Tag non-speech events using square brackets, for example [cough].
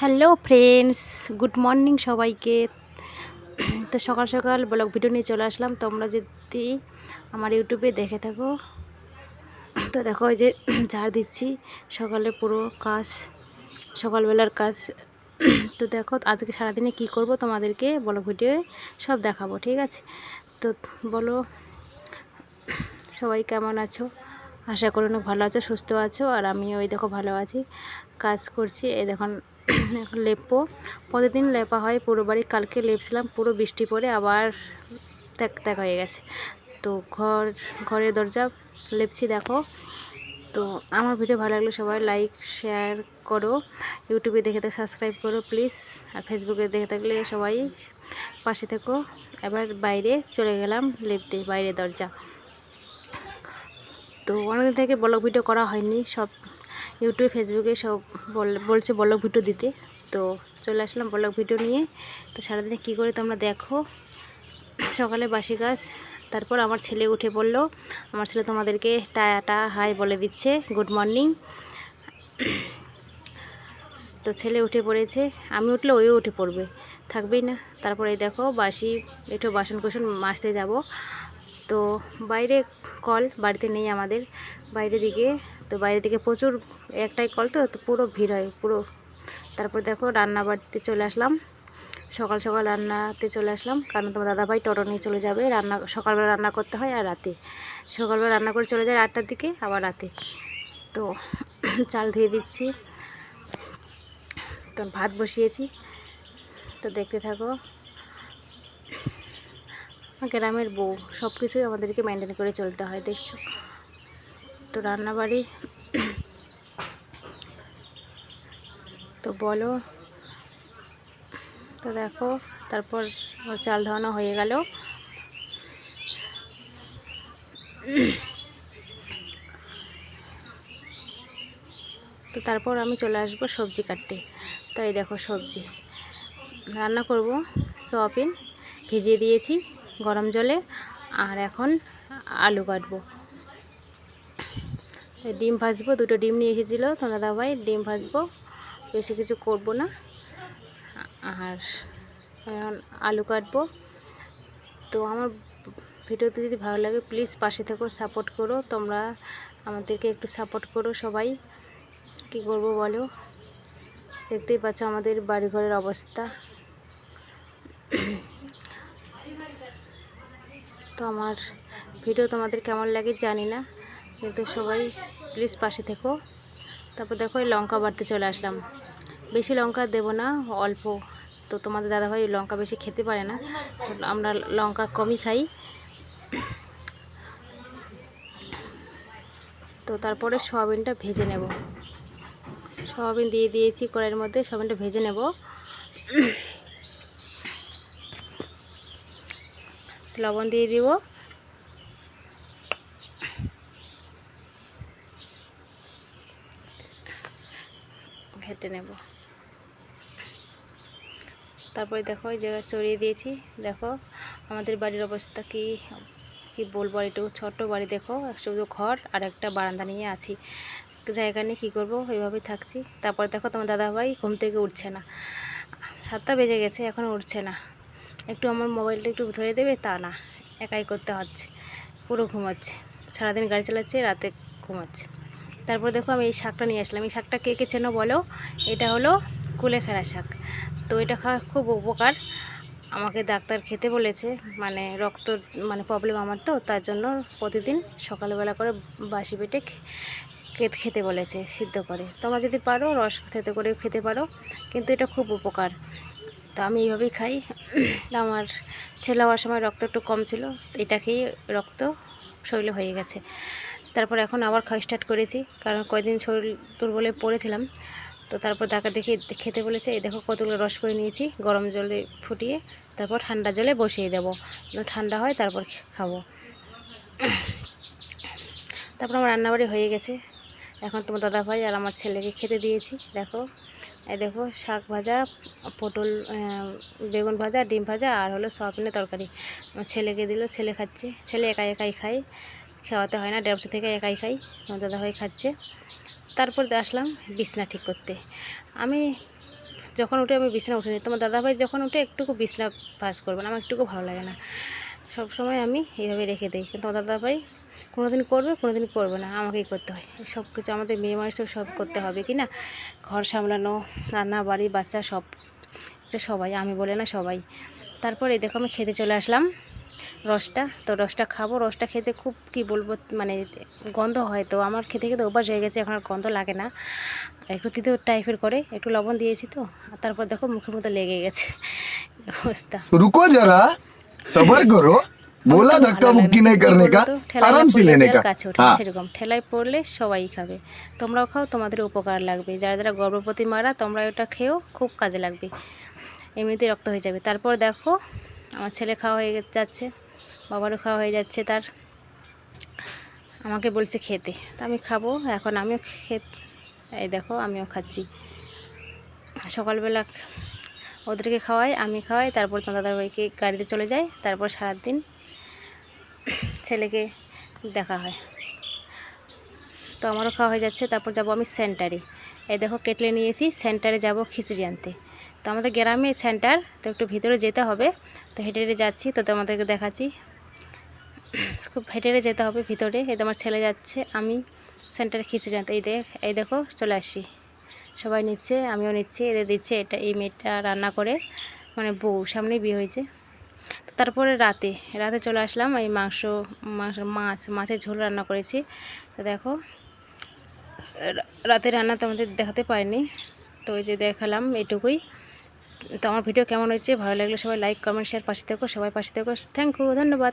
Hello friends good morning সবাইকে। তো সকাল সকাল ব্লগ ভিডিও নিয়ে চলে আসলাম। তোমরা যদি আমার ইউটিউবে দেখে থাকো, তো দেখো যে ঝাড় দিচ্ছি। সকালে পুরো কাজ, সকালবেলার কাজ। তো দেখো, আজকে সারাদিনে কি করব তোমাদেরকে ব্লগ ভিডিও সব দেখাবো, ঠিক আছে? তো বলো, সবাই কেমন আছো? আশা করি অনেক ভালো আছো, সুস্থ আছো। আর আমিও ওই দেখো ভালো আছি। কাজ করছি। এই দেখুন এখন [coughs] লেপো। প্রতিদিন লেপা হয়, পুরো বাড়ি কালকে লেপছিলাম, পুরো বৃষ্টি পড়ে আবার ত্যাক ত্যাক হয়ে গেছে। তো ঘর, ঘরের দরজা লেপছি, দেখো। তো আমার ভিডিও ভালো লাগলে সবাই লাইক শেয়ার করো। ইউটিউবে দেখে থাকলে সাবস্ক্রাইব করো প্লিজ আর ফেসবুকে দেখে থাকলে সবাই পাশে থেকো। এবার বাইরে চলে গেলাম লেপতে বাইরে দরজা। তো অনেকদিন থেকে ব্লগ ভিডিও করা হয়নি, সব ইউটিউব, ফেসবুকে সব বলছে ব্লগ ভিডিও দিতে। তো চলে আসলাম ব্লগ ভিডিও নিয়ে। তো সারাদিনে কী করে তোমরা দেখো? সকালে বাসি কাজ, তারপর আমার ছেলে উঠে পড়ল। আমার ছেলে তোমাদেরকে টায়াটা হাই বলে দিচ্ছে, গুড মর্নিং। তো ছেলে উঠে পড়েছে। আমি উঠলে ওইও উঠে পড়বে। থাকবেই না। তারপরে দেখো, বাসি, একটু বাসন কোসন মাজতে যাব। তো বাইরে কল, বাড়িতে নেই আমাদের। বাইরে দিকে তো বাইরে দিকে প্রচুর একটাই কল তো তো পুরো ভিড় হয়, পুরো। তারপর দেখো রান্না বাড়িতে চলে আসলাম। সকাল সকাল রান্নাতে চলে আসলাম, কারণ তোমার দাদাভাই টোটো নিয়ে চলে যাবে। রান্না, সকালবেলা রান্না করতে হয় আর রাতে। সকালবেলা রান্না করে চলে যায় আটটার দিকে, আবার রাতে। তো [clears throat] চাল ধুয়ে দিচ্ছি। তো ভাত বসিয়েছি। তো দেখতে থাকো। গ্রামের বউ সব কিছুই আমাদেরকে মেনটেন করে চলতে হয়, দেখছ? তো রান্নাবাড়ি। তো বলো। তো দেখো, তারপর চাল ধোয়ানো হয়ে গেল। তো তারপর আমি চলে আসব সবজি কাটতে। তো এই দেখো সবজি। রান্না করব সোয়াবিন, ভিজিয়ে দিয়েছি গরম জলে, আর এখন আলু কাটবো। ডিম ভাজবো, দুটো ডিম নিয়ে এসেছিল তো দাদাভাই, ডিম ভাজবো, বেশি কিছু করব না। আর আলু কাটবো। তো আমার ভিডিওতে যদি ভালো লাগে প্লিজ পাশে থেকেও সাপোর্ট করো। তোমরা আমাদেরকে একটু সাপোর্ট করো সবাই। কি করব বলো? দেখতেই পাচ্ছ আমাদের বাড়িঘরের অবস্থা। তো আমার ভিডিও তোমাদের কেমন লাগে জানি না। কিন্তু সবাই প্লিজ পাশে থেকো। তারপর দেখো এই লঙ্কা বাড়তে চলে আসলাম। বেশি লঙ্কা দেব না, অল্প। তো তোমাদের দাদাভাই লঙ্কা বেশি খেতে পারে না আমরা লঙ্কা কমই খাই। তো তারপরে সয়াবিনটা ভেজে নেব। সয়াবিন দিয়ে দিয়েছি কড়াইয়ের মধ্যে, সয়াবিনটা ভেজে নেব। লবণ দিয়ে দিব। ঘেটে নেব। তারপরে দেখো এই জায়গায় চড়িয়ে দিয়েছি। দেখো আমাদের বাড়ির অবস্থা কি কি বলব আর একটু ছোট্ট বাড়ি দেখো, শুধু ঘর আর একটা বারান্দা নিয়ে আছি। জায়গা নিয়ে কী করব এইভাবেই থাকছি। তারপরে দেখো তোমার দাদাভাই ঘুম থেকে উঠছে না। সাতটা বেজে গেছে এখনও উঠছে না। একটু আমার মোবাইলটা একটু ধরে দেবে, তা না, একাই করতে হচ্ছে। পুরো ঘুমাচ্ছে। সারাদিন গাড়ি চালাচ্ছে, রাতে ঘুমাচ্ছে। তারপর দেখো আমি এই শাকটা নিয়ে আসলাম। এই শাকটা কে কে চেনো বলো? এটা হলো কুলেখাড়া শাক। তো এটা খাওয়া খুব উপকার। আমাকে ডাক্তার খেতে বলেছে মানে রক্ত মানে প্রবলেম আমার তো, তার জন্য প্রতিদিন সকালবেলা করে বাসি পেটে কেত খেতে বলেছে, সিদ্ধ করে। তোমরা যদি পারো, রস খেতে করে খেতে পারো, কিন্তু এটা খুব উপকার। তো আমি এইভাবেই খাই। [clears throat] আমার ছেলে হওয়ার সময় রক্ত একটু কম ছিল এটা খেয়েই রক্ত শরীরে হয়ে গেছে। তারপর এখন আবার খাওয়া স্টার্ট করেছি। কারণ কয়েকদিন শরীর দুর্বলে পড়েছিলাম। তো তারপর ডাকা দেখে, খেতে বলেছে, এই দেখো কতগুলো রস করে নিয়েছি, গরম জলে ফুটিয়ে তারপর ঠান্ডা জলে বসিয়ে দেবো। ঠান্ডা হয়, তারপর খাব। তারপর আমার রান্নাবাড়ি হয়ে গেছে। এখন তোমার দাদা ভাই আর আমার ছেলেকে খেতে দিয়েছি, দেখো। এই দেখো, শাক ভাজা, পটল বেগুন ভাজা, ডিম ভাজা, আর হলো সয়াবিনের তরকারি। আমার ছেলেকে দিল, ছেলে খাচ্ছে। ছেলে একাই একাই খায়। খাওয়াতে হয় না দেড়শো থেকে একাই খাই, আমার দাদাভাই খাচ্ছে। তারপর আসলাম বিছনা ঠিক করতে। আমি যখন উঠে আমি বিছানা উঠে নিই তোমার দাদাভাই যখন উঠে একটুকু বিছনা পাস করবে না, আমার একটুকু ভালো লাগে না। সব সময় আমি এইভাবে রেখে দিই। কিন্তু তোমার দাদাভাই কোনো দিন করবে কোনো দিন করবে না, আমাকেই করতে হয়। সব কিছু আমাদের মেয়ে মানুষকে সব করতে হবে কি না? ঘর সামলানো, রান্না বাড়ি, বাচ্চা সব, এটা সবাই, আমি বলে না সবাই। তারপর এই দেখো আমি খেতে চলে আসলাম। রসটা তো রসটা খাব। রসটা খেতে খুব কি বলব মানে গন্ধ হয় তো আমার খেতে খেতে অভ্যাস হয়ে গেছে এখন আর গন্ধ লাগে না। একটু তিতো টাইপের করে একটু লবণ দিয়েছি তো তারপর দেখো মুখের মতো লেগে গেছে। অবস্থা? রুকো যারা সবার করো বলা ধাক্কা মুক্কি নাই করনে কা আরাম সে লেনে কা সেরকম। ঠেলায় পড়লে সবাই খাবে। তোমরাও খাও তোমাদের উপকার লাগবে। যারা যারা গর্ভবতী মারা তোমরা এটা খেয়েও খুব কাজে লাগবে। এমনিতেই রক্ত হয়ে যাবে। তারপর দেখো আমার ছেলে খাওয়া হয়ে যাচ্ছে। বাবারও খাওয়া হয়ে যাচ্ছে, তার আমাকে বলছে খেতে। তা আমি খাব, এখন আমিও খেত, এই দেখো, আমিও খাচ্ছি। সকালবেলা ওদেরকে খাওয়াই, আমি খাওয়াই, তারপর দাদাভাইকে গাড়িতে চলে যাই, তারপর সারাদিন ছেলেকে দেখা হয়। তো আমারও খাওয়া হয়ে যাচ্ছে, তারপর যাব আমি সেন্টারে। এই দেখো, কেটলে নিয়েছি সেন্টারে যাব খিচুড়ি আনতে। তো আমাদের গ্রামে সেন্টার, তো একটু ভিতরে যেতে হবে। তো হেঁটে হেঁটে যাচ্ছি, তো তোমাদেরকে দেখাচ্ছি। খুব হেঁটে যেতে হবে ভিতরে। এই আমার ছেলে যাচ্ছে, আমি সেন্টারে খিচুড়ি আনতে। এই দেখ এই দেখো, চলে আসি। সবাই নিচ্ছে, আমিও নিচ্ছি এদের দিচ্ছে, এটা এই মেয়েটা রান্না করে মানে বউ, সামনেই বিয়ে হয়েছে। তারপরে রাতে রাতে চলে আসলাম, এই মাংস মাছ মাছ, মাছের ঝোল রান্না করেছি। তো দেখো রাতে রান্না তোমাদের দেখাতে পারিনি, তো ওই যে দেখালাম এটুকুই। তো আমার ভিডিও কেমন হয়েছে, ভালো লাগলে সবাই লাইক কমেন্ট শেয়ার পাশে থেকো, সবাই পাশে থেকো। থ্যাংক ইউ ধন্যবাদ।